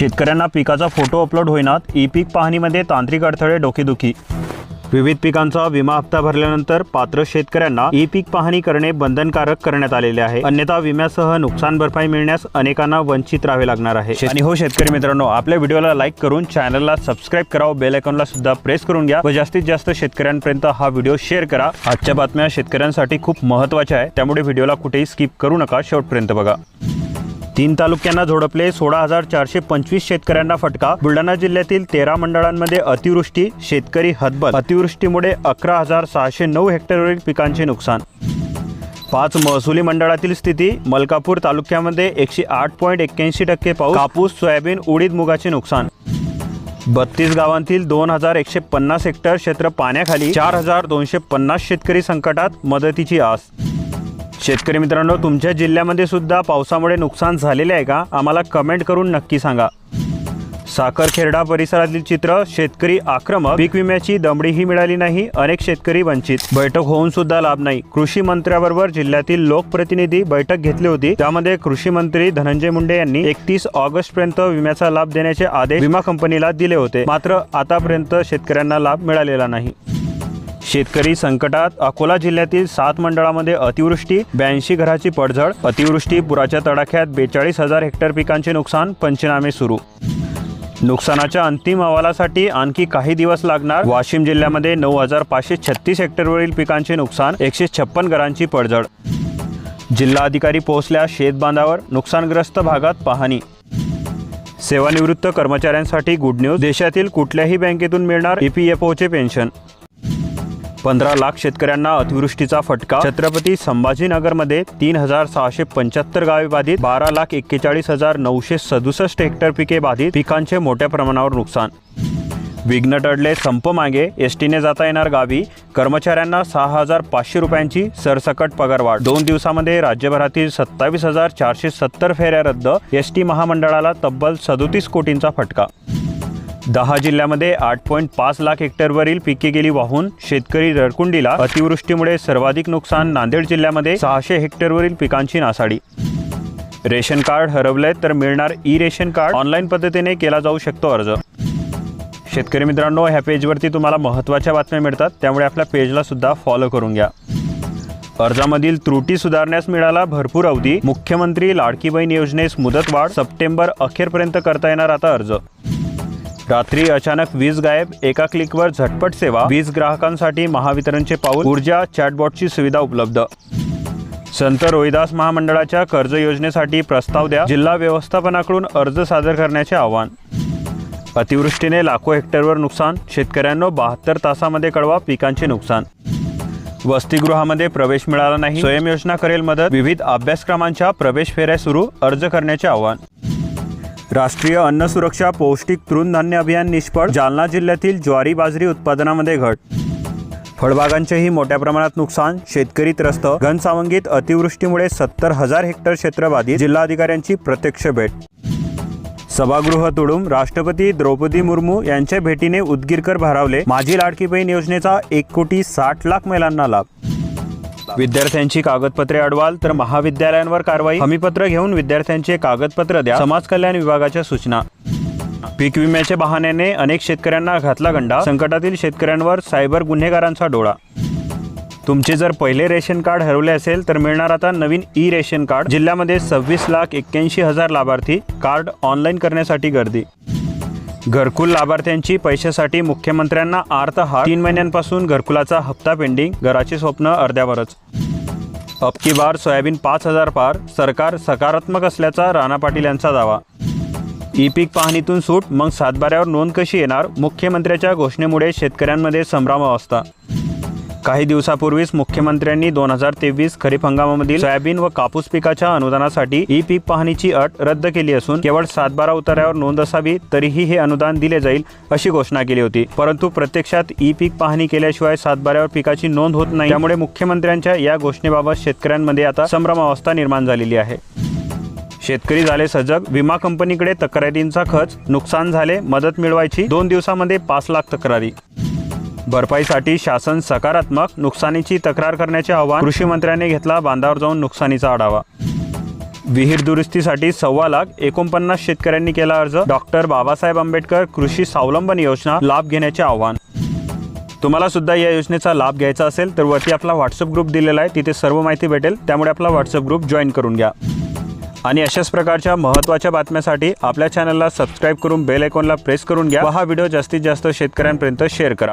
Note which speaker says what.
Speaker 1: शेतकऱ्यांना पिकाचा photo upload होईनात ई पीक पाहणीमध्ये तांत्रिक अडथळे डोकेदुखी. विविध पिकांचा विमा हप्ता भरल्यानंतर पात्र शेतकऱ्यांना ई पीक पाहणी करणे बंधनकारक करण्यात आलेले आहे. अन्यथा विम्यासह नुकसान भरपाई मिळण्यास अनेकांना वंचित राहावे लागणार आहे. आणि हो शेतकरी मित्रांनो आपल्या व्हिडिओला लाईक करून चॅनलला सबस्क्राईब करा बेल आयकॉनला सुद्धा प्रेस करून घ्या व जास्तीत जास्त शेतकऱ्यांपर्यंत हा व्हिडिओ शेअर करा. आजच्या बातम्या शेतकऱ्यांसाठी खूप महत्त्वाच्या आहे. त्यामुळे व्हिडिओला कुठेही स्किप करू नका. शेवटपर्यंत बघा. तीन तालुक्यांना झोडपले सोळा हजार चारशे पंचवीस शेतकऱ्यांना फटका. बुलढाणा जिल्ह्यातील तेरा मंडळांमध्ये अतिवृष्टी शेतकरी हतबल. अतिवृष्टीमुळे अकरा हजार सहाशे नऊ हेक्टरवरील पिकांचे नुकसान. पाच महसुली मंडळातील स्थिती मलकापूर तालुक्यामध्ये एकशे आठ पॉईंट एक्क्याऐंशी टक्के पाऊस कापूस सोयाबीन उडीद मुगाचे नुकसान. बत्तीस गावांतील दोन हजार एकशे पन्नास हेक्टर क्षेत्र पाण्याखाली चार हजार दोनशे पन्नास शेतकरी संकटात मदतीची आस. शेतकरी मित्रांनो तुमच्या जिल्ह्यामध्ये सुद्धा पावसामुळे नुकसान झालेले आहे का? आम्हाला कमेंट करून नक्की सांगा. साखरखेरडा परिसरातील चित्र शेतकरी आक्रमक. पीक विम्याची दमडीही मिळाली नाही अनेक शेतकरी वंचित. बैठक होऊन सुद्धा लाभ नाही. कृषी मंत्र्याबरोबर जिल्ह्यातील लोकप्रतिनिधी बैठक घेतली होती. त्यामध्ये कृषी मंत्री धनंजय मुंडे यांनी एकतीस ऑगस्ट पर्यंत विम्याचा लाभ देण्याचे आदेश विमा कंपनीला दिले होते. मात्र आतापर्यंत शेतकऱ्यांना लाभ मिळालेला नाही. शेतकरी संकटात अकोला जिल्ह्यातील सात मंडळामध्ये अतिवृष्टी ब्याऐंशी घराची पडझड अतिवृष्टी पुराच्या तडाख्यात बेचाळीस हजार हेक्टर पिकांचे नुकसान पंचनामे सुरू. नुकसानाच्या अंतिम अहवालासाठी आणखी काही दिवस लागणार. वाशिम जिल्ह्यामध्ये नऊ हजार पाचशे छत्तीस हेक्टरवरील पिकांचे नुकसान एकशे छप्पन घरांची पडझड. जिल्हा अधिकारी पोहोचल्या शेतबांधावर नुकसानग्रस्त भागात पाहणी. सेवानिवृत्त कर्मचाऱ्यांसाठी गुड न्यूज. देशातील कुठल्याही बँकेतून मिळणार ईपीएफओचे पेन्शन. पंधरा लाख शेतकऱ्यांना अतिवृष्टीचा फटका. छत्रपती संभाजीनगरमध्ये तीन हजार सहाशे पंच्याहत्तर गावे बाधित बारा लाख एक्केचाळीस हजार नऊशे सदुसष्ट हेक्टर पिके बाधित पिकांचे मोठ्या प्रमाणावर नुकसान. विघ्न टळले संप मागे एसटीने जाता येणार गावी कर्मचाऱ्यांना सहा हजार पाचशे रुपयांची सरसकट पगारवाढ दोन दिवसामध्ये राज्यभरातील सत्तावीस हजार चारशे सत्तर फेऱ्या रद्द एसटी महामंडळाला तब्बल सदोतीस कोटींचा फटका. दहा जिल्ह्यामध्ये आठ पॉईंट पाच लाख हेक्टरवरील पिके गेली वाहून शेतकरी रडकुंडीला अतिवृष्टीमुळे सर्वाधिक नुकसान नांदेड जिल्ह्यामध्ये सहाशे हेक्टरवरील पिकांची नासाडी. रेशन कार्ड हरवलंय तर मिळणार ई रेशन कार्ड ऑनलाईन पद्धतीने केला जाऊ शकतो अर्ज. शेतकरी मित्रांनो ह्या पेजवरती तुम्हाला महत्त्वाच्या बातम्या मिळतात. त्यामुळे आपल्या पेजला सुद्धा फॉलो करून घ्या. अर्जामधील त्रुटी सुधारण्यास मिळाला भरपूर अवधी. मुख्यमंत्री लाडकी बहीण योजनेस मुदतवाढ सप्टेंबर अखेरपर्यंत करता येणार आता अर्ज. रात्री अचानक वीज गायब एका क्लिकवर झटपट सेवा वीज ग्राहकांसाठी महावितरणचे पाऊल ऊर्जा चॅटबॉटची सुविधा उपलब्ध. संत रोहिदास महामंडळाच्या कर्ज योजनेसाठी प्रस्ताव द्या जिल्हा व्यवस्थापनाकडून अर्ज सादर करण्याचे आवाहन. अतिवृष्टीने लाखो हेक्टरवर नुकसान शेतकऱ्यांनो बहात्तर तासामध्ये कळवा पिकांचे नुकसान. वसतिगृहामध्ये प्रवेश मिळाला नाही स्वयंयोजना करेल मदत विविध अभ्यासक्रमांच्या प्रवेश फेऱ्या सुरू अर्ज करण्याचे आवाहन. राष्ट्रीय अन्न सुरक्षा पौष्टिक तृणधान्य अभियान निष्फळ जालना जिल्ह्यातील ज्वारी बाजरी उत्पादनामध्ये घट. फळबागांचेही मोठ्या प्रमाणात नुकसान शेतकरी त्रस्त घनसावंगीत अतिवृष्टीमुळे सत्तर हजार हेक्टर क्षेत्र बाधित जिल्हाधिकाऱ्यांची प्रत्यक्ष भेट. सभागृह तोडून राष्ट्रपती द्रौपदी मुर्मू यांच्या भेटीने उदगीरकर भारावले माझी लाडकी बहीण योजनेचा एक कोटी साठ लाख महिलांना लाभ. विद्यार्थ्यांची कागदपत्रे अडवाल तर महाविद्यालयांवर कारवाई. हमीपत्र घेऊन विद्यार्थ्यांचे कागदपत्र द्या. समाज कल्याण विभागाच्या सूचना. पीक विम्याच्या बहाण्याने अनेक शेतकऱ्यांना घातला गंडा. संकटातील शेतकऱ्यांवर सायबर गुन्हेगारांचा डोळा. तुमचे जर पहिले रेशन कार्ड हरवले असेल तर मिळणार आता नवीन ई रेशन कार्ड. जिल्ह्यामध्ये सव्वीस लाख एक्क्याऐंशी हजार लाभार्थी. कार्ड ऑनलाईन करण्यासाठी गर्दी. घरकुल लाभार्थ्यांची पैशासाठी मुख्यमंत्र्यांना आर्तहार तीन महिन्यांपासून घरकुलाचा हप्ता पेंडिंग घराचे स्वप्न अर्ध्यावरच. अबकी बार सोयाबीन पाच हजार पार सरकार सकारात्मक असल्याचा राणा पाटील यांचा दावा. ई पीक पाहणीतून सूट मग सातबाऱ्यावर नोंद कशी येणार? मुख्यमंत्र्याच्या घोषणेमुळे शेतकऱ्यांमध्ये संभ्रम अवस्था. काही दिवसापूर्वीच मुख्यमंत्र्यांनी दोन हजार तेवीस खरीप हंगामामधील सोयाबीन व कापूस पिकाच्या अनुदानासाठी ई पीक पाहणीची अट रद्द केली असून केवळ सातबारा उतार्यावर नोंद असावी तरीही हे अनुदान दिले जाईल अशी घोषणा केली होती. परंतु प्रत्यक्षात ई पीक पाहणी केल्याशिवाय सातबाऱ्यावर पिकाची नोंद होत नाही. त्यामुळे मुख्यमंत्र्यांच्या या घोषणेबाबत शेतकऱ्यांमध्ये आता संभ्रम अवस्था निर्माण झालेली आहे. शेतकरी झाले सजग विमा कंपनीकडे तक्रारींचा खच नुकसान झाले मदत मिळवायची दोन दिवसामध्ये पाच लाख तक्रारी. भरपाईसाठी शासन सकारात्मक नुकसानीची तक्रार करण्याचे आवाहन कृषी मंत्र्यांनी घेतला. बांधावर जाऊन नुकसानीचा आढावा. विहीर दुरुस्तीसाठी सव्वा लाख एकोणपन्नास शेतकऱ्यांनी केला अर्ज. डॉक्टर बाबासाहेब आंबेडकर कृषी स्वावलंबन योजना लाभ घेण्याचे आव्हान. तुम्हाला सुद्धा या योजनेचा लाभ घ्यायचा असेल तर वरती आपला व्हॉट्सअप ग्रुप दिलेला आहे. तिथे सर्व माहिती भेटेल. त्यामुळे आपला व्हॉट्सअप ग्रुप जॉईन करून घ्या. आणि अशाच प्रकारच्या महत्त्वाच्या बातम्यासाठी आपल्या चॅनलला सबस्क्राईब करून बेल आयकॉनला प्रेस करून घ्या हा व्हिडिओ जास्तीत जास्त शेतकऱ्यांपर्यंत शेअर करा.